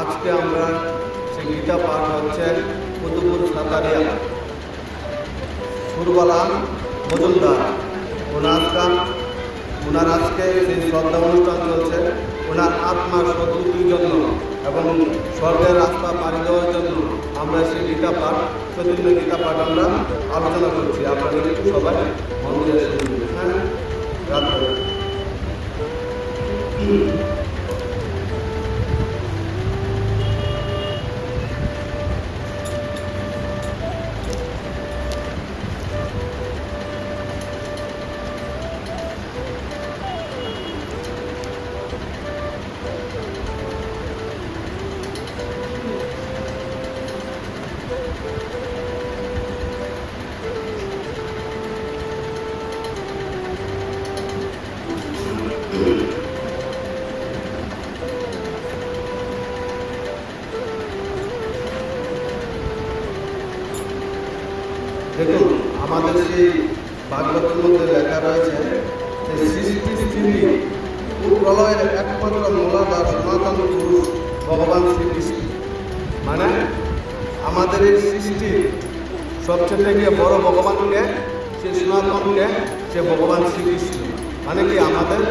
আজকে আমরা সেই গীতা পাঠ হচ্ছে কুতুবুর সাতারিয়া। সুরবালা মজুমদার, ওনার আজকাল ওনার আজকে সেই শ্রদ্ধা অনুষ্ঠান চলছে, ওনার আত্মার সদ্বুদ্ধির জন্য এবং স্বর্গের রাস্তা পাড়ি দেওয়ার জন্য আমরা সেই গীতা পাঠ চতুর্থ গীতা পাঠ আমরা আলোচনা করছি। আপনাদের সবাই মন শুনবেন হ্যাঁ রাত আমাদের যে ভাগবতের মধ্যে লেখা রয়েছে যে সৃষ্টি প্রলয়ের একমাত্র মূলাধার সনাতন পুরুষ ভগবান শ্রীকৃষ্ণ। মানে আমাদের এই সৃষ্টি সবচেয়ে থেকে বড় ভগবানকে, সে সনাতনকে, সে ভগবান শ্রীকৃষ্ণ। মানে কি আমাদের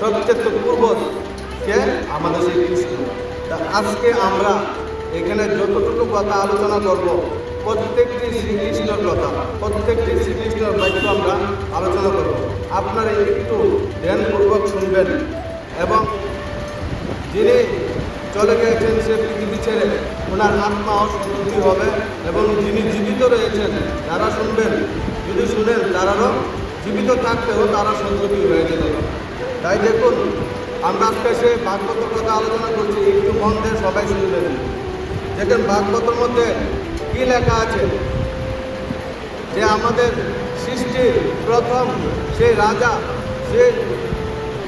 সবচেয়ে পূর্বকে আমাদের সেই কৃষ্ণ তা আজকে আমরা এখানে যতটুকু কথা আলোচনা করব প্রত্যেকটি শ্রীকৃষ্ণের কথা প্রত্যেকটি শ্রীকৃষ্ণের বাক্য আমরা আলোচনা করব। আপনারা একটু ধ্যানপূর্বক শুনবেন এবং যিনি চলে গেছেন সে পৃথিবী ছেড়ে, ওনার আত্মা অসন্তুষ্টি হবে এবং যিনি জীবিত রয়েছেন যারা শুনবেন। যদি শুনেন, তারারও জীবিত থাকতেও তারা সন্তুষ্টি হয়ে যেতে তাই দেখুন, আমরা আজকে সে ভাগবতের কথা আলোচনা করছি, একটু মন দিয়ে সবাই শুনবেন। দেখেন, ভাগবতের মধ্যে কি লেখা আছে? যে আমাদের সৃষ্টির প্রথম সেই রাজা, সে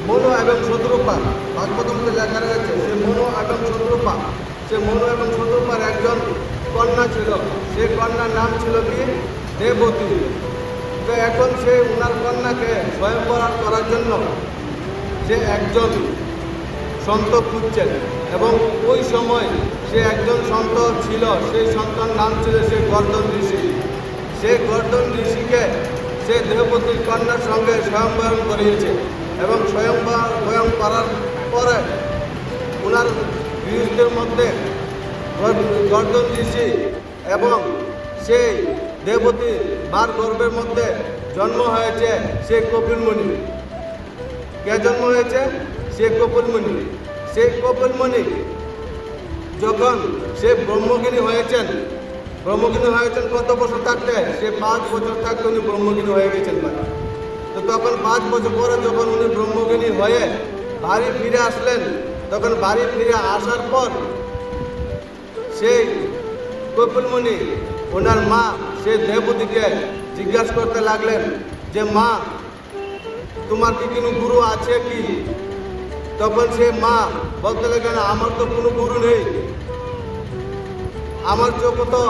মনু এবং শত্রুপা ভাগবত মধ্যে লেখা রয়েছে, সে মনু এবং শত্রুপা, সে মনু এবং শত্রুপার একজন কন্যা ছিল। সে কন্যার নাম ছিল কি? দেবতী। তো এখন সে ওনার কন্যাকে স্বয়ংবরান করার জন্য সে একজন সন্ত খুঁজছেন এবং ওই সময় সে একজন সন্ত ছিল, সেই সন্তান নাম ছিল সে গর্দন ঋষি। সে গর্দন ঋষিকে সে দেহপতির কন্যার সঙ্গে স্বয়ংবরণ করিয়েছে এবং স্বয়ংবর স্বয়ং করার পরে ওনার গৃহস্থের মধ্যে গর- গর্দন ঋষি এবং সেই দেবতী বার গর্ভের মধ্যে জন্ম হয়েছে সে কপিলমণি। কে জন্ম হয়েছে? সে কপিলমণি। সেই কপিলমণি যখন সে ব্রহ্মগিনী হয়েছেন ব্রহ্মগিনী হয়েছেন কত বছর থাকতে? সে পাঁচ বছর থাকতে উনি ব্রহ্মগিনী হয়ে গেছেন মানে। তো তখন পাঁচ বছর পরে যখন উনি ব্রহ্মগিনী হয়ে বাড়ি ফিরে আসলেন, তখন বাড়ি ফিরে আসার পর সেই কপিলমণি, ওনার মা, সে দেবতীকে জিজ্ঞাসা করতে লাগলেন যে, মা, তোমার কি কোনো গুরু আছে কি? তখন সে, মা, বলতে লাগলেন, আমার তো কোনো গুরু নেই। আমার চোখে তো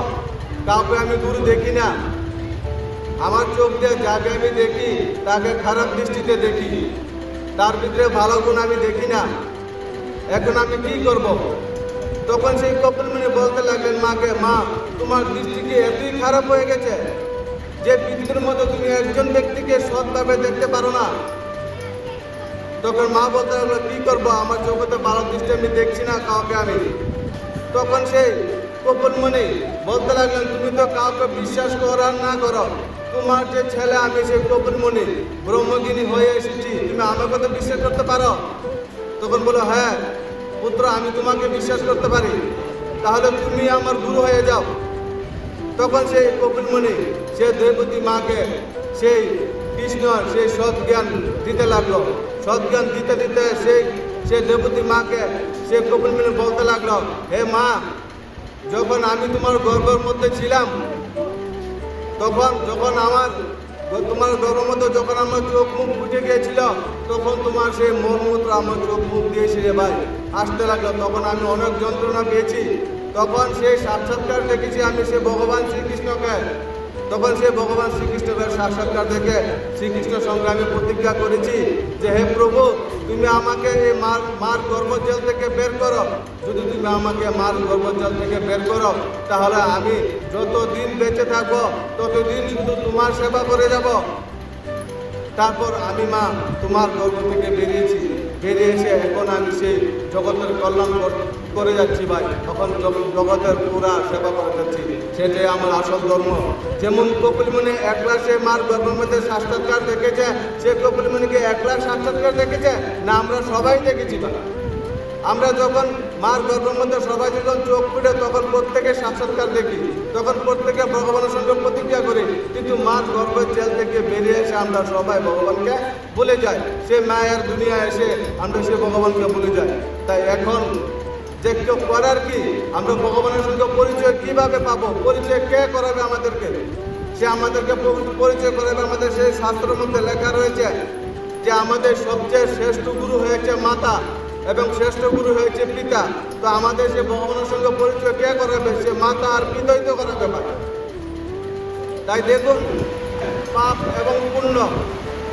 কাউকে আমি গুরু দেখি না। আমার চোখ দিয়ে যাকে আমি দেখি, তাকে খারাপ দৃষ্টিতে দেখি। তার ভিতরে ভালো গুণ আমি দেখি না। এখন আমি কি করব? তখন সেই কপিলমণি বলতে লাগলেন, মাকে, মা, তোমার দৃষ্টি কি এতই খারাপ হয়ে গেছে যে পৃথিবীর মতো তুমি একজন ব্যক্তিকে সৎভাবে দেখতে পারো না? তখন মা বলতে লাগল, কি করব? আমার চোখে তো ভালো দৃষ্টি আমি দেখছি না কাউকে আমি। তখন সেই কপনমণি বলতে লাগলেন তুমি তো কাউকে বিশ্বাস করো আর না করো। তোমার যে ছেলে, আমি সেই কপনমণি ব্রহ্মগিনী হয়ে এসেছি। তুমি আমাকে তো বিশ্বাস করতে পারো? তখন বলো হ্যাঁ পুত্র, আমি তোমাকে বিশ্বাস করতে পারি। তাহলে তুমি আমার গুরু হয়ে যাও। তখন সেই কপিলমণি সে দেবতী মাকে সেই কৃষ্ণ সেই সৎ জ্ঞান দিতে লাগল। সৎ জ্ঞান দিতে দিতে সেই সে দেবতী মাকে সে কপিলমণি বলতে লাগল, হে মা যখন আমি তোমার গর্বের মধ্যে ছিলাম, তখন, যখন আমার তোমার গর্বের মধ্যে যখন আমার চোখ মুখ ফুটে গিয়েছিল, তখন তোমার সেই মলমূত্র আমার চোখ মুখ দিয়েছে সেরে ভাই। আসতে লাগল। তখন আমি অনেক যন্ত্রণা পেয়েছি। তখন সেই সাক্ষাৎকার দেখেছি আমি সে ভগবান শ্রীকৃষ্ণকে। তখন সে ভগবান শ্রীকৃষ্ণের সাক্ষাৎকার দেখে শ্রীকৃষ্ণ সঙ্গে আমি প্রতিজ্ঞা করেছি যে, হে প্রভু, তুমি আমাকে এই মার মার গর্ভজল থেকে বের করো। যদি তুমি আমাকে মার গর্ভজল থেকে বের করো, তাহলে আমি যতদিন বেঁচে থাকব, ততদিন শুধু তোমার সেবা করে যাব। তারপর আমি মা, তোমার গর্ভ থেকে বেরিয়েছি। বেরিয়ে এসে এখন আমি সেই জগতের কল্যাণ করে যাচ্ছি ভাই, তখন জগ- জগতের পুরা সেবা করে যাচ্ছি। সেটাই আমার আসল ধর্ম। যেমন কপিলমণি একলা সে মার গর্ভমধ্যে সাক্ষাৎকার দেখেছে, সে কপিলমণিকে একলা সাক্ষাৎকার দেখেছে, না আমরা সবাই দেখেছি ভাই। আমরা যখন মার গর্ভের মধ্যে সবাই যখন চোখ ফুটে তখন প্রত্যেকে সাক্ষাৎকার দেখি, তখন প্রত্যেকে ভগবানের সঙ্গে প্রতিজ্ঞা করি। কিন্তু মার গর্ভের জেল থেকে বেরিয়ে এসে আমরা সবাই ভগবানকে ভুলে যাই। সে মায়ের দুনিয়া এসে আমরা সে ভগবানকে ভুলে যাই। তাই এখন যে কেউ করার কি? আমরা ভগবানের সঙ্গে পরিচয় কীভাবে পাবো? পরিচয় কে করাবে আমাদেরকে? সে আমাদেরকে পরিচয় করাবে আমাদের সেই শাস্ত্রের মধ্যে লেখা রয়েছে যে আমাদের সবচেয়ে শ্রেষ্ঠ গুরু হয়েছে মাতা। এবং শ্রেষ্ঠ গুরু হয়েছে পিতা। তো আমাদের সে ভগবানের সঙ্গে পরিচয় কে করাবে, সে মাতা আর পিতাই তো করাবে পারে তাই দেখুন, পাপ এবং পুণ্য।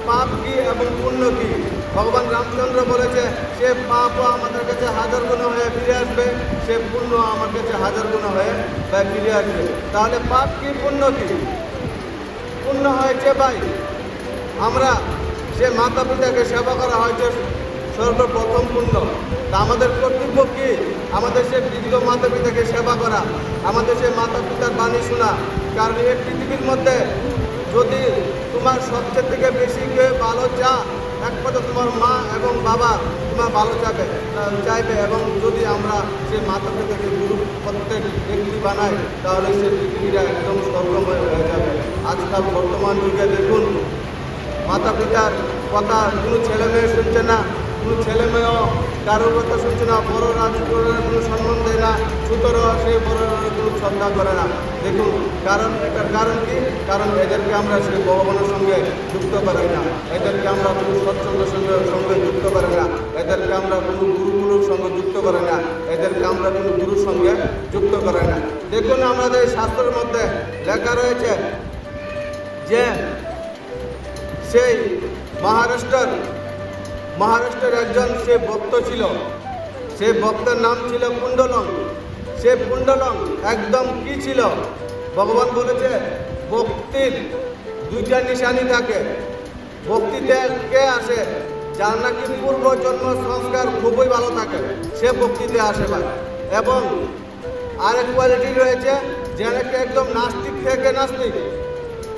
পাপ কি এবং পুণ্য কি? ভগবান রামচন্দ্র বলেছে, সে পাপও আমাদের কাছে হাজার গুণ হয়ে ফিরে আসবে, সে পুণ্য আমার কাছে হাজার গুণ হয়ে বা ফিরে আসবে। তাহলে পাপ কি, পুণ্য কি? পুণ্য হয়েছে ভাই, আমরা সে মাতা পিতাকে সেবা করা হয়েছে সর্বপ্রথম পুণ্য। তা আমাদের কর্তব্য কি? আমাদের সে বৃদ্ধ মাতা পিতাকে সেবা করা, আমাদের সে মাতা পিতার বাণী শোনা। কারণ এই পৃথিবীর মধ্যে যদি তোমার সবচেয়ে থেকে বেশি কেউ ভালো চা একমাত্র তোমার মা এবং বাবা তোমার ভালো চাবে চাইবে এবং যদি আমরা সে মাতা পিতাকে গুরু প্রত্যেক ব্যক্তি বানাই, তাহলে সে পৃথিবীটা একদম স্বর্গময় হয়ে যাবে। আজকাল বর্তমান যুগে দেখুন মাতা পিতার কথা কোনো ছেলে মেয়ে শুনছে না কোনো ছেলে মেয়েও কারোর কথা শুনছে না বড়রা ছোটরা কোনো সম্মান দেয় না, সুতরাং সেই বড়রা কোনো শ্রদ্ধা করে না। দেখুন, কারণ এটার কারণ কি? কারণ এদেরকে আমরা সেই ভগবানের সঙ্গে যুক্ত করি না। এদেরকে আমরা কোনো সৎসঙ্গের সঙ্গে সঙ্গে যুক্ত করি না। এদেরকে আমরা কোনো গুরুগুলোর সঙ্গে যুক্ত করে না। এদেরকে আমরা কোনো গুরুর সঙ্গে যুক্ত করে না। দেখুন, আমাদের শাস্ত্রের মধ্যে লেখা রয়েছে যে সেই মহারাষ্ট্রের মহারাষ্ট্রের একজন সে ভক্ত ছিল। সে ভক্তের নাম ছিল কুণ্ডলং সে কুণ্ডলং একদম কি ছিল? ভগবান বলেছে, ভক্তির দুইটা নিশানি থাকে। ভক্তিতে কে আসে? যার নাকি পূর্ব জন্ম সংস্কার খুবই ভালো থাকে। সে ভক্তিতে আসে ভাই। এবং আরেক কোয়ালিটি রয়েছে, যে নাকি একদম নাস্তিক থেকে নাস্তিক।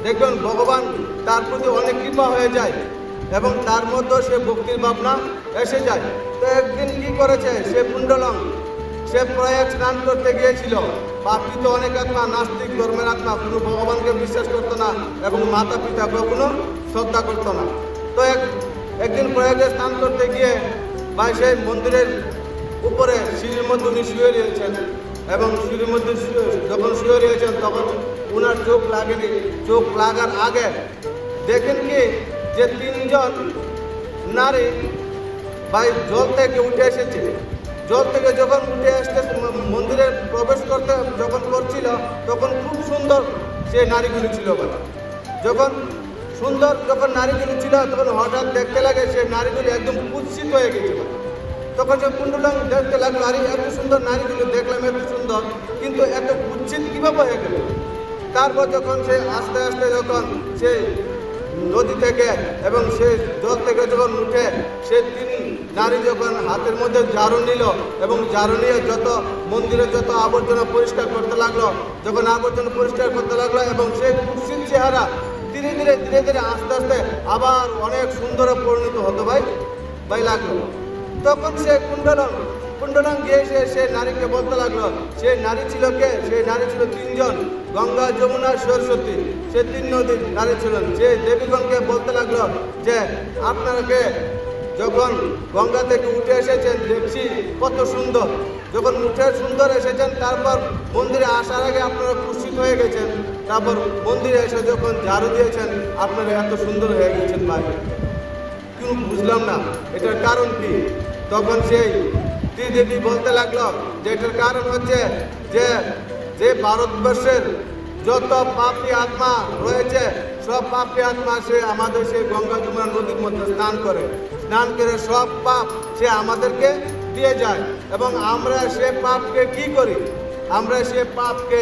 দেখবেন ভগবান তার প্রতি অনেক কৃপা হয়ে যায়। এবং তার মধ্যেও সে ভক্তির ভাবনা এসে যায়। তো একদিন কি করেছে? সে কুণ্ডলং সে প্রয়াগ স্নান করতে গিয়েছিল। পাপি তো অনেক আত্মা, নাস্তিক, ধর্মের আত্মা, কোনো ভগবানকে বিশ্বাস করতো না এবং মাতা পিতা কখনো শ্রদ্ধা করতো না। তো এক, একদিন প্রয়াগে স্নান করতে গিয়ে বা সেই মন্দিরের উপরে সিঁড়ির মধ্যে উনি শুয়ে রয়েছেন এবং সিঁড়ির মধ্যে যখন শুয়ে রয়েছেন তখন ওনার চোখ লাগেনি। চোখ লাগার আগে দেখেন কি যে তিনজন নারী ভাই জল থেকে উঠে এসেছে জল থেকে যখন উঠে আসতে মন্দিরে প্রবেশ করতে যখন করছিল, তখন খুব সুন্দর সে নারীগুলি ছিল ভাই যখন সুন্দর যখন নারীগুলি ছিল, তখন হঠাৎ দেখতে লাগে সে নারীগুলি একদম কুৎসিত হয়ে গেছে ভাই তখন সে কুণ্ডলাং দেখতে লাগল, আরে এত সুন্দর নারীগুলো, দেখলাম এত সুন্দর, কিন্তু এত কুচ্ছিত কীভাবে হয়ে গেল? তারপর যখন সে আস্তে আস্তে যখন সে নদী থেকে এবং সে জল থেকে যখন উঠে, সে তিন নারী যখন হাতের মধ্যে ঝাড়ু নিল এবং ঝাড়ু নিয়ে যত মন্দিরে যত আবর্জনা পরিষ্কার করতে লাগল, যখন আবর্জনা পরিষ্কার করতে লাগল এবং সেই কুৎসিত চেহারা ধীরে ধীরে ধীরে ধীরে আস্তে আস্তে আবার অনেক সুন্দরে পরিণত হতো ভাই ভাই লাগল। তখন সে কুণ্ডলং কুণ্ডলং গিয়ে সে সে নারীকে বলতে লাগল সেই নারী ছিল কে? সেই নারী ছিল তিনজন, গঙ্গা, যমুনা, সরস্বতী। সে তিন নদীর নারী ছিলেন সে দেবীগণকে বলতে লাগল যে, আপনাকে যখন গঙ্গা থেকে উঠে এসেছেন, দেখছি কত সুন্দর। যখন উঠে সুন্দর এসেছেন, তারপর মন্দিরে আসার আগে আপনারা কুৎসিত হয়ে গেছেন। তারপর মন্দিরে এসে যখন ঝাড়ু দিয়েছেন, আপনারা এত সুন্দর হয়ে গেছেন ভাই। কিন্তু বুঝলাম না, এটার কারণ কি? তখন সেই ত্রিদেবী বলতে লাগল যে এটার কারণ হচ্ছে যে যে ভারতবর্ষের যত পাপি আত্মা রয়েছে, সব পাপি আত্মা সে আমাদের সেই গঙ্গা যমুনা নদীর মধ্যে স্নান করে। স্নান করে সব পাপ সে আমাদেরকে দিয়ে যায় এবং আমরা সে পাপকে কি করি? আমরা সে পাপকে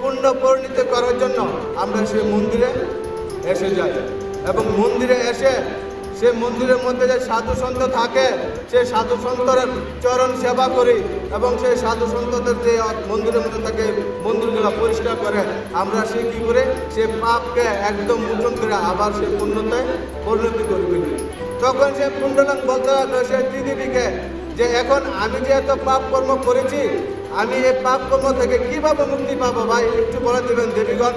পূর্ণ পরিণত করার জন্য আমরা সে মন্দিরে এসে যাই এবং মন্দিরে এসে সে মন্দিরের মধ্যে যে সাধু সন্ত থাকে, সে সাধু সন্তরের চরণ সেবা করি এবং সেই সাধু সন্তদের যে মন্দিরের মধ্যে থাকে মন্দিরগুলো পরিষ্কার করে, আমরা সে কী করে, সে পাপকে একদম মোচন করে আবার সে পূর্ণতায় পরিণতি করে ফেলি। তখন সে পুণ্ডলন বলতে লাগল, সে ত্রিদেবীকে যে এখন আমি যে এত পাপ কর্ম করেছি, আমি এই পাপ কর্ম থেকে কীভাবে মুক্তি পাবো ভাই, একটু বলে দেবেন দেবীগণ?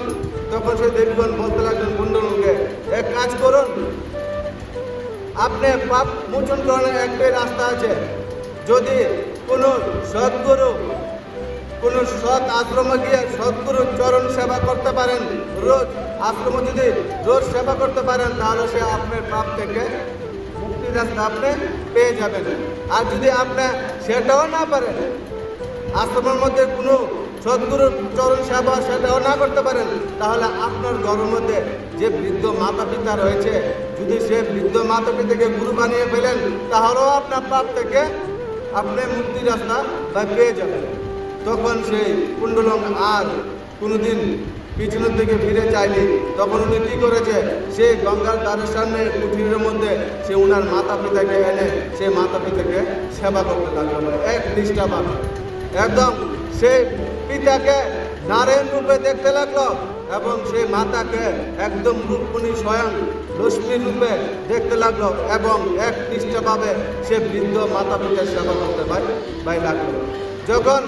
তখন সেই দেবীগণ বলতে লাগলেন কুণ্ডলকে এক কাজ করুন আপনি পাপ মোচন করানোর একটাই রাস্তা আছে। যদি কোনো সদ্গুরু, কোনো সৎ আশ্রমে গিয়ে সদ্গুরু চরণ সেবা করতে পারেন, রোজ আশ্রমে যদি রোজ সেবা করতে পারেন, তাহলে সে আপনার পাপ থেকে মুক্তির রাস্তা আপনি পেয়ে যাবেন। আর যদি আপনি সেটাও না পারেন, আশ্রমের মধ্যে কোনো সদ্গুরুর চরণ সেবা সেটাও না করতে পারেন, তাহলে আপনার ঘরের মধ্যে যে বৃদ্ধ মাতা পিতা রয়েছে যদি সে বৃদ্ধ মাতা পিতাকে গুরু বানিয়ে ফেলেন, তাহলেও আপনার পাপ থেকে আপনি মুক্তির রাস্তা বা পেয়ে যাবেন। তখন সেই কুণ্ডলং আর কোনোদিন পিছনের দিকে ফিরে চাইনি তখন উনি কী করেছে? সে গঙ্গার দ্বারের সামনে কুঠিরের মধ্যে সে উনার মাতা পিতাকে এনে সে মাতা পিতাকে সেবা করতে লাগল। এক নিষ্ঠা নিষ্ঠাবান একদম সে পিতাকে নারায়ণ রূপে দেখতে লাগল এবং সেই মাতাকে একদম রূপমণি স্বয়ং লক্ষ্মী রূপে দেখতে লাগল এবং এক নিষ্ঠাভাবে সে বৃদ্ধ মাতা পিতার সেবা করতে পাই পাই লাগল। যখন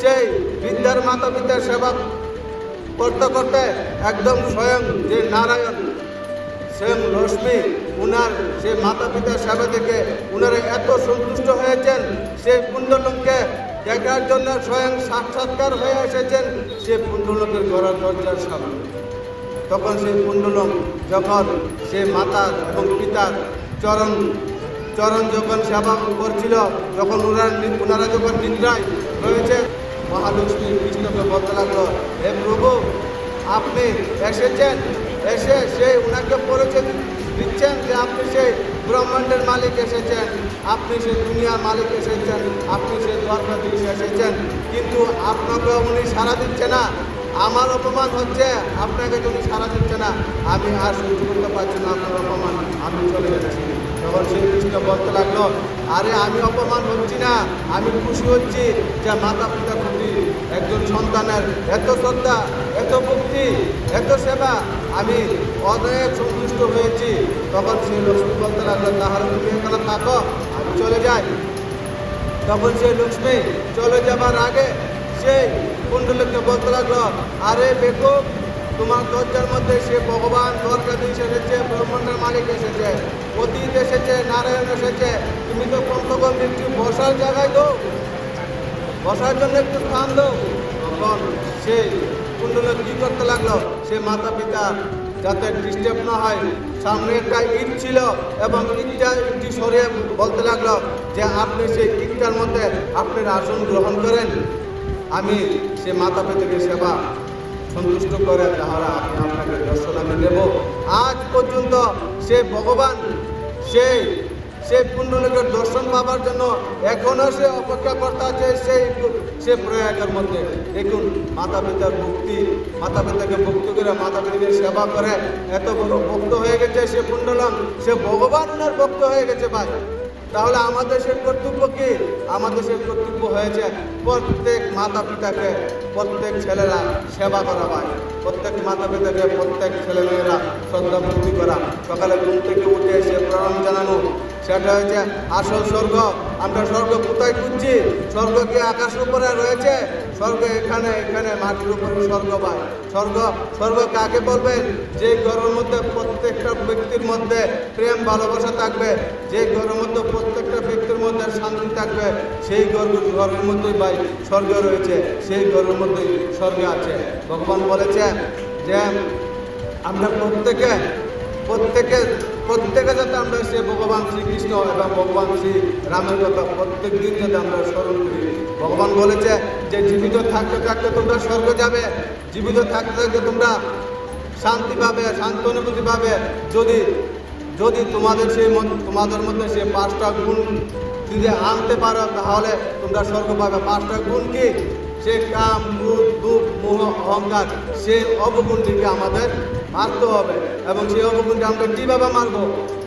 সেই বৃদ্ধার মাতা পিতার সেবা করতে করতে একদম স্বয়ং যে নারায়ণ সেম রশ্মি, উনার সে মাতা পিতার সেবা থেকে উনারা এত সন্তুষ্ট হয়েছেন সেই পুণ্ডলকে দেখার জন্য স্বয়ং সাক্ষাৎকার হয়ে এসেছেন, সে পুণ্ডলকের ঘরের দরজার সামনে। তখন সেই পুণ্ডলক যখন সে মাতা এবং পিতার চরণ চরণ যখন সেবা করছিল যখন ওনারা ওনারা যখন নিদ্রায় রয়েছে, মহালক্ষ্মী কৃষ্ণকে বলতে লাগল, হে প্রভু, আপনি এসেছেন, এসে সে ওনাকে পরিচয় দিচ্ছেন যে আপনি সেই ব্রহ্মাণ্ডের মালিক এসেছেন, আপনি সেই দুনিয়ার মালিক এসেছেন, আপনি সেই দ্বারকাধীশ এসেছেন, কিন্তু আপনাকে উনি সাড়া দিচ্ছে না। আমার অপমান হচ্ছে, আপনাকে যদি সাড়া দিচ্ছে না, আমি আর সহ্য করতে পারছি না, আপনার অপমান। আমি চলে যাচ্ছি তখন শ্রীকৃষ্ণ বলতে লাগল, আরে আমি অপমান হচ্ছি না, আমি খুশি হচ্ছি যে মাতা পিতা প্রতি একজন সন্তানের এত শ্রদ্ধা, এত ভক্তি, এত সেবা, আমি অনেক সন্তুষ্ট হয়েছি। তখন সেই লক্ষ্মী বলতে লাগল তাহলে তুমি এখানে থাকো, আমি চলে যাই। তখন সেই লক্ষ্মী চলে যাবার আগে সেই কুণ্ডলকে বলতে লাগল, আরে বেকু, তোমার দরজার মধ্যে সে ভগবান দ্বারকাধীশ এসেছে ব্রহ্মাণ্ডের মালিক এসেছে, অতীত এসেছে, নারায়ণ এসেছে, তুমি তো কমসে একটু বসার জায়গায় দো বসার জন্য একটু স্থান দো তখন সে কুণ্ডলে কি করতে লাগল, সে মাতা পিতা যাতে ডিস্টার্ব না হয়, সামনে একটা ইট ছিল এবং ইটটা ইটটি সরিয়ে বলতে লাগল যে, আপনি সেই ইটটার মধ্যে আপনার আসন গ্রহণ করেন। আমি সে মাতা পিতাকে সেবা সন্তুষ্ট করে তাহলে আমি আপনাকে দর্শন আমি দেব। আজ পর্যন্ত সে ভগবান সেই সেই পুণ্যলোকের দর্শন পাবার জন্য এখনও সে অপেক্ষা করতে আছে, সেই সে প্রয়াগের মধ্যে। দেখুন, মাতা পিতার ভক্তি, মাতা পিতাকে ভক্ত করে মাতা পিতাকে সেবা করে এত বড় ভক্ত হয়ে গেছে সে পুণ্ডলম সে ভগবান ওনার ভক্ত হয়ে গেছে ভাই। তাহলে আমাদের সে কর্তব্য কি? আমাদের সে কর্তব্য হয়েছে প্রত্যেক মাতা পিতাকে প্রত্যেক ছেলেরা সেবা করা হয় প্রত্যেক মাতা পিতাকে প্রত্যেক ছেলেমেয়েরা শ্রদ্ধা ভক্তি করা। সকালে ঘুম থেকে উঠে এসে প্রণাম জানানো। সেটা হচ্ছে আসল স্বর্গ। আমরা স্বর্গ কোথায় খুঁজছি? স্বর্গ কি আকাশের উপরে রয়েছে? স্বর্গ এখানে এখানে মাটির উপরে স্বর্গ পায় স্বর্গ স্বর্গ কাকে বলবেন যে ঘরের মধ্যে প্রত্যেকটা ব্যক্তির মধ্যে প্রেম, ভালোবাসা থাকবে, যে ঘরের মধ্যে প্রত্যেকটা ব্যক্তির মধ্যে শান্তি থাকবে, সেই ঘর ঘরের মধ্যেই ভাই স্বর্গ রয়েছে, সেই ঘরের মধ্যেই স্বর্গ আছে। ভগবান বলেছে যে আমরা প্রত্যেকে প্রত্যেকে প্রত্যেকে যাতে আমরা সে ভগবান শ্রীকৃষ্ণ এবং ভগবান শ্রী রামের কথা প্রত্যেক দিন যাতে আমরা স্মরণ করি। ভগবান বলেছে যে জীবিত থাকতে থাকতে তোমরা স্বর্গ যাবে, জীবিত থাকতে থাকতে তোমরা শান্তি পাবে, শান্ত অনুভূতি পাবে। যদি যদি তোমাদের সেই তোমাদের মধ্যে সেই পাঁচটা গুণ যদি আনতে পারো, তাহলে তোমরা স্বর্গ পাবে। পাঁচটা গুণ কি? সে কাম ক্রোধ দুঃখ মোহ, অহংকার, সেই অবগুণটিকে আমাদের মারতে হবে। এবং সেই অবগুণকে আমরা কীভাবে মারবো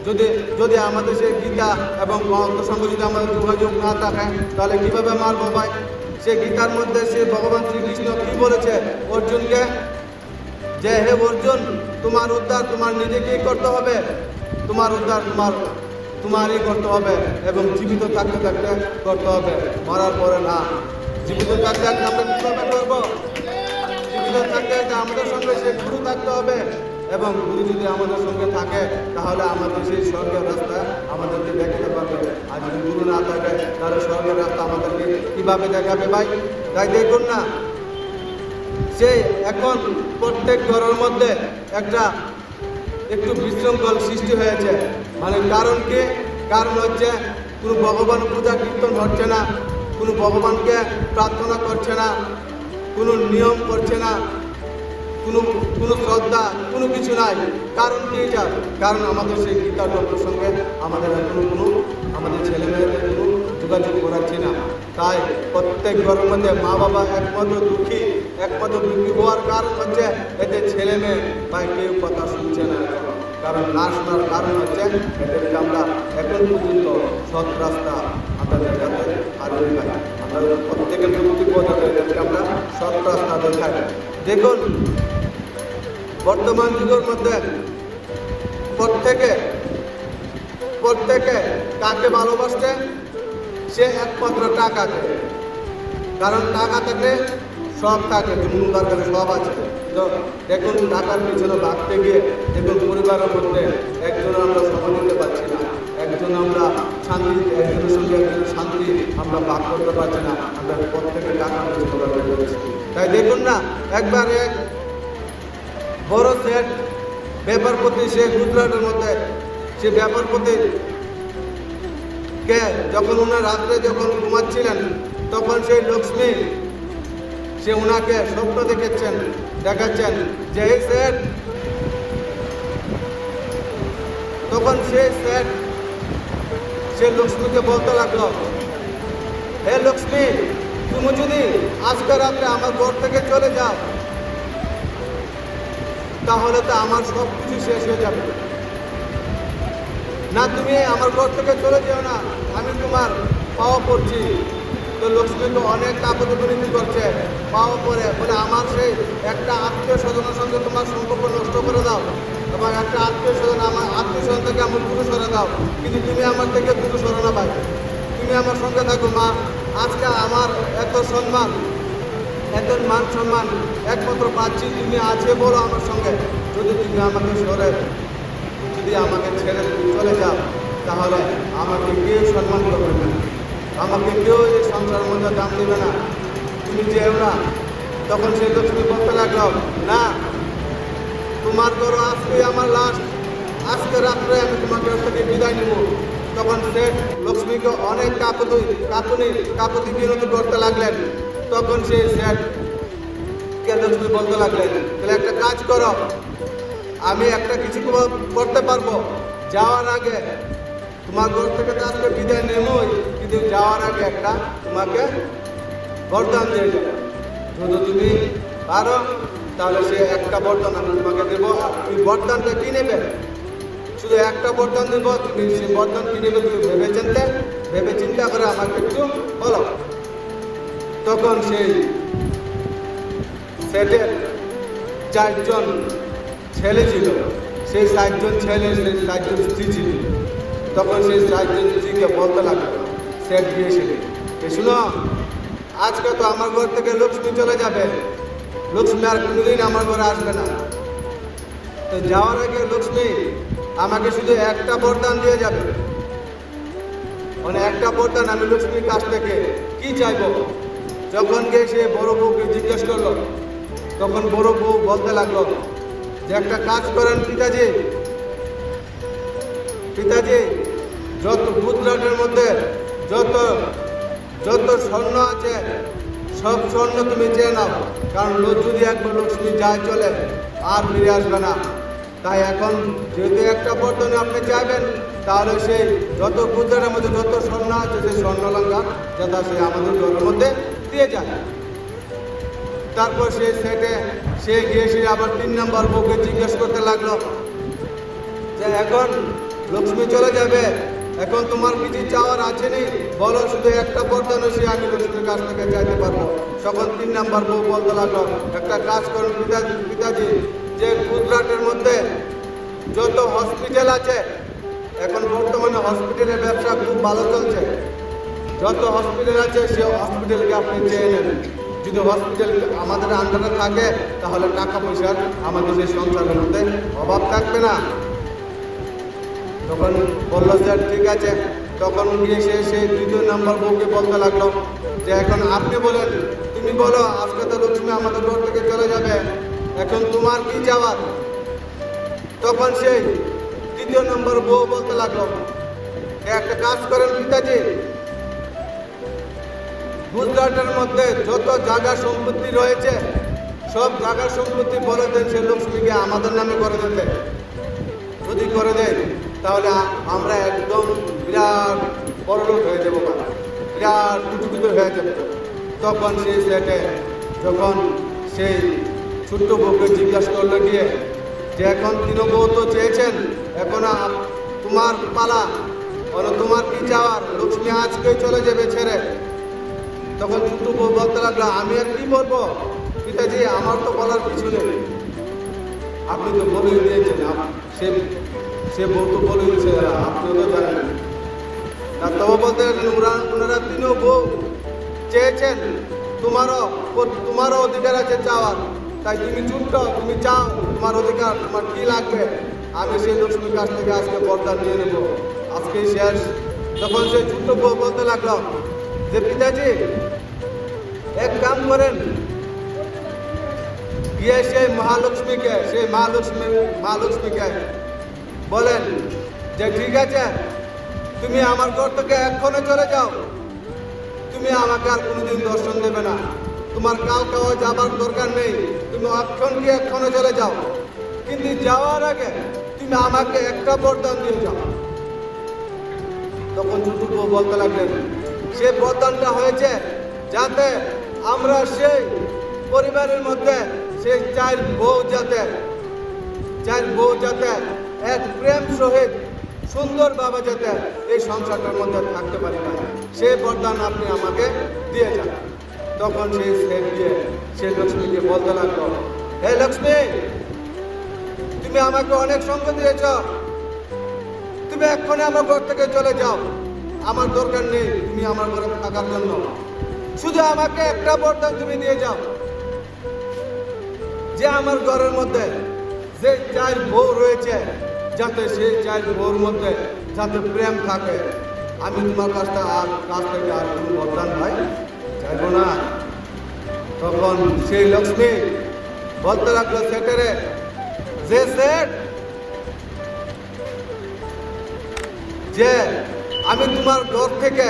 যদি যদি আমাদের সেই গীতা এবং গ্রন্থ সঙ্গে যদি আমাদের যোগাযোগ না থাকে, তাহলে কীভাবে মারবো ভাই? সে গীতার মধ্যে সে ভগবান শ্রীকৃষ্ণ কী বলেছে? অর্জুনকে, যে হে অর্জুন, তোমার উদ্ধার তোমার নিজেকেই করতে হবে। তোমার উদ্ধার তোমার, তোমারই করতে হবে এবং জীবিত থাকতে থাকতে করতে হবে। মরার পরে না। জীবিত থাকতে থাকতে আমরা কীভাবে করব? জীবিত থাকতে আমাদের সঙ্গে সে গুরু থাকতে হবে। এবং গুরু যদি আমাদের সঙ্গে থাকে, তাহলে আমাদের সেই স্বর্গের রাস্তা আমাদেরকে দেখাতে পারবে। আর যদি গুরু না থাকে, তাহলে স্বর্গের রাস্তা আমাদেরকে কীভাবে দেখাবে ভাই? তাই দেখুন না। সে এখন প্রত্যেক ঘরের মধ্যে একটা একটু বিশৃঙ্খল সৃষ্টি হয়েছে। মানে কারণ কি? কারণ হচ্ছে কোনো ভগবান পূজা কীর্তন হচ্ছে না, কোনো ভগবানকে প্রার্থনা করছে না, কোনো নিয়ম করছে না। কোনো কোনো শ্রদ্ধা, কোনো কিছু নাই। কারণ কি এটা? কারণ আমাদের সেই গীতা ডক্টর সঙ্গে আমাদের এখনও কোনো আমাদের ছেলে মেয়েদের কোনো যোগাযোগ করাচ্ছি না। তাই প্রত্যেক ঘরের মধ্যে মা বাবা একমাত্র দুঃখী একমাত্র দুঃখী হওয়ার কারণ হচ্ছে এতে ছেলে মেয়ে বা কেউ কথা শুনছে না। কারণ না শোনার কারণ হচ্ছে এদেরকে আমরা এখন পর্যন্ত সৎ রাস্তা দেখাতে পারি না আমরা প্রত্যেকের মুক্তি পদ্ধতি এদেরকে আমরা সৎ রাস্তা দেখাই। দেখুন বর্তমান যুগের মধ্যে প্রত্যেকে প্রত্যেকে কাকে ভালোবাসছে? সে একমাত্র টাকাকে কারণ টাকা থাকলে সব থাকে যেমন দরকারে সব আছে। তো দেখুন টাকার পিছনে ভাগতে গিয়ে দেখুন, পরিবারের মধ্যে একজন আমরা সময় দিতে পারছি না। একজন আমরা শান্তি, একজনের সঙ্গে একজন শান্তি আমরা ভাগ করতে পারছি না। আমরা প্রত্যেকে টাকা তাই দেখুন না, একবার এক বড় সেট ব্যাপারপতি সে গুজরাটের মধ্যে, সে ব্যাপারপতি কে যখন ওনার রাত্রে যখন ঘুমাচ্ছিলেন, তখন সেই লক্ষ্মী, সে ওনাকে স্বপ্ন দেখেছেন, দেখাচ্ছেন যে এই সেট তখন সেই সেট সে লক্ষ্মীকে বলতে লাগল, হে লক্ষ্মী, তুমি যদি আজকে রাত্রে আমার ঘর থেকে চলে যাও তাহলে তো আমার সব কিছু শেষ হয়ে যাবে। না, তুমি আমার ঘর থেকে চলে যেও না, আমি তোমার পাওয়া পড়ছি। তো লক্ষ্মী তো অনেক কাপড় করছে পাওয়া পরে বলে আমার সেই একটা আত্মীয় স্বজনের সঙ্গে তোমার সম্পর্ক নষ্ট করে দাও। এবং একটা আত্মীয় স্বজন আমার আত্মীয় স্বজন থেকে আমার দূরে সরে দাও। কিন্তু তুমি আমার থেকে দূরে সরে না ভাই। তুমি আমার সঙ্গে থাকো, মা। আজকে আমার এত সম্মান এত মান সম্মান একমাত্র পাচ্ছি তুমি আছে বলো আমার সঙ্গে। যদি তুমি আমাকে সরে, যদি আমাকে ছেড়ে চলে যাও, তাহলে আমাকে কেউ সম্মান করবে না। আমাকে কেউ এই সংসার মধ্যে দাম দেবে না। তুমি যেও না। তখন সেই তুমি বলতে লাগল, না, তোমার করো আজকে আমার লাস্ট আজকে রাত্রে আমি তোমাকে ওর থেকে বিদায় নেব। তখন সে লক্ষ্মীকে অনেক কাকুতি কাকুনি কাকুতি বিনতি করতে লাগলেন। তখন সেই কে লক্ষ্মী বলতে লাগলেন, তাহলে একটা কাজ করো, আমি একটা কিছু করতে পারব। যাওয়ার আগে তোমার ঘর থেকে তো আজকে বিদায় নেবই, কিন্তু যাওয়ার আগে একটা তোমাকে বরদান দিয়ে যাব যদি তুমি পারো, তাহলে সে একটা বরদান আমি তোমাকে দেবো। ওই বরদানটা কি নেবে? শুধু একটা বরদান দেব, তুমি সে বরদান কি নেবে তুমি ভেবে চিনতে ভেবে চিন্তা করে আমাকে একটু বলো। তখন সেই সেটের চারজন ছেলে ছিল। সেই চারজন ছেলে, সেই চারজন স্ত্রী ছিল। তখন সেই চারজন স্ত্রীকে বলতে লাগল, সেট দিয়েছিল যে শুনো, আজকে তো আমার ঘর থেকে লক্ষ্মী চলে যাবে। লক্ষ্মী আর কোনোদিন আমার ঘরে আসবে না। তো যাওয়ার আগে লক্ষ্মী আমাকে শুধু একটা বরদান দিয়ে যাবে। মানে একটা বরদান আমি লক্ষ্মীর কাছ থেকে কি চাইব? যখন গিয়ে সে বড় বউকে জিজ্ঞেস করল, তখন বড় বউ বলতে লাগল, যে একটা কাজ করেন পিতাজি। পিতাজি, যত গুজরাটের মধ্যে যত যত স্বর্ণ আছে, সব স্বর্ণ তুমি চেয়ে নাও। কারণ যদি একবার লক্ষ্মী যায় চলে, আর ফিরে আসবে না। তাই এখন যদি একটা বর্তনে আপনি চাইবেন, তাহলে সেই যত গুজরাটের মধ্যে যত স্বর্ণ আছে, সেই স্বর্ণ লঙ্কা যথা সে আমাদের ঘরের মধ্যে দিয়ে যায় তারপর সে সেটে, সে গিয়ে সে আবার তিন নম্বর বউকে জিজ্ঞেস করতে লাগল যে, এখন লক্ষ্মী চলে যাবে? এখন তোমার কিছু চাওয়ার আছে নি বলো, শুধু একটা বর্তন সে আমি লক্ষ্মীর কাছ থেকে চাইতে পারব। তখন তিন নাম্বার বউ বলতে লাগল, একটা কাজ করুন পিতাজি পিতাজি, যে গুজরাটের মধ্যে যত হসপিটাল আছে, এখন বর্তমানে হসপিটালের ব্যবসা খুব ভালো চলছে। যত হসপিটাল আছে সে হসপিটালকে আপনি চেয়ে নেন যদি হসপিটাল আমাদের আন্ডারে থাকে, তাহলে টাকা পয়সার আমাদের সেই সংসারের মধ্যে অভাব থাকবে না। তখন বলল, স্যার, ঠিক আছে। তখন গিয়ে সে সেই দ্বিতীয় নাম্বার বউকে বলতে লাগল, যে এখন আপনি বলেন, তুমি বলো, আজকে তো লক্ষ্মী আমাদের ঘর থেকে চলে যাবে। এখন তোমার কি যাওয়ার তখন সেই তৃতীয় নম্বর বউ বলতে লাগল "এ একটা কাজ করেন পিতাজি গুজরাটের মধ্যে যত জায়গা সম্পত্তি রয়েছে, সব জায়গা সম্পত্তি দেন সে লক্ষ্মীকে আমাদের নামে করে দিতে। যদি করে দেয় তাহলে আমরা একদম বিরাট বড়লোক হয়ে যাব বিরাট কুটুকুটো হয়ে যাবে। তখন সেই সেটে, যখন সেই ছোট্ট বউকে জিজ্ঞাসা করল গিয়ে যে এখন তিন বউ তো চেয়েছেন, এখন তোমার পালা। বলো, তোমার কি চাওয়ার? লক্ষ্মী আজকে চলে যাবে ছেড়ে। তখন বউ বলতে লাগল, আমি আর কি বলব? পিতাজি, আমার তো বলার কিছু নেই। আপনি তো বলে দিয়েছেন সে সে বউ তো বলে দিয়েছে আপনিও তো জানেন। না তবে বলতে ওনারা তিনও বউ চেয়েছেন, তোমারও তোমারও অধিকার আছে চাওয়ার। তাই তুমি চুপ তুমি চাও, তোমার অধিকার, তোমার কি লাগবে? আমি সেই লক্ষ্মীর কাছ থেকে আজকে বরদান নিয়ে নেব। আজকে শেষ। তখন সে ছোট্ট বলতে লাগল যে পিতাজি, এক কাম করেন। গিয়ে সেই মহালক্ষ্মীকে, সেই মহালক্ষ্মী, মহালক্ষ্মীকে বলেন যে, ঠিক আছে, তুমি আমার ঘর থেকে এক্ষণে চলে যাও। তুমি আমাকে আর কোনোদিন দর্শন দেবে না। তোমার কাল কাওয়া যাবার দরকার নেই। তুমি অক্ষণ গিয়ে এক্ষণে চলে যাও। কিন্তু যাওয়ার আগে তুমি আমাকে একটা বরদান দিয়ে যাও। তখন ছোট বলতে লাগলেন সে বরদানটা হয়েছে যাতে আমরা সেই পরিবারের মধ্যে সেই চার বউ যাতে, চার বউ যাতে এক প্রেম সহিত সুন্দরভাবে যাতে এই সংসারটার মধ্যে থাকতে পারি না। সেই বরদান আপনি আমাকে দিয়ে যান। তখন সেই শেখ দিয়ে সে লক্ষ্মীকে বলতে লাগল, হে লক্ষ্মী, তুমি আমাকে অনেক সঙ্গ দিয়েছ। তুমি এক্ষণে আমার ঘর থেকে চলে যাও। আমার দরকার নেই, তুমি আমার ঘরে থাকার জন্য। শুধু আমাকে একটা বরদান তুমি দিয়ে যাও। যে আমার ঘরের মধ্যে, যে চার বউ রয়েছে, যাতে সেই চার বউর মধ্যে যাতে প্রেম থাকে, আমি তোমার কাছটা আর কাছ থেকে আর কোনো বরদান ভাই চাইব না। তখন সেই লক্ষ্মী বলতে লাগল সেটারে যে সেট, যে আমি তোমার ঘর থেকে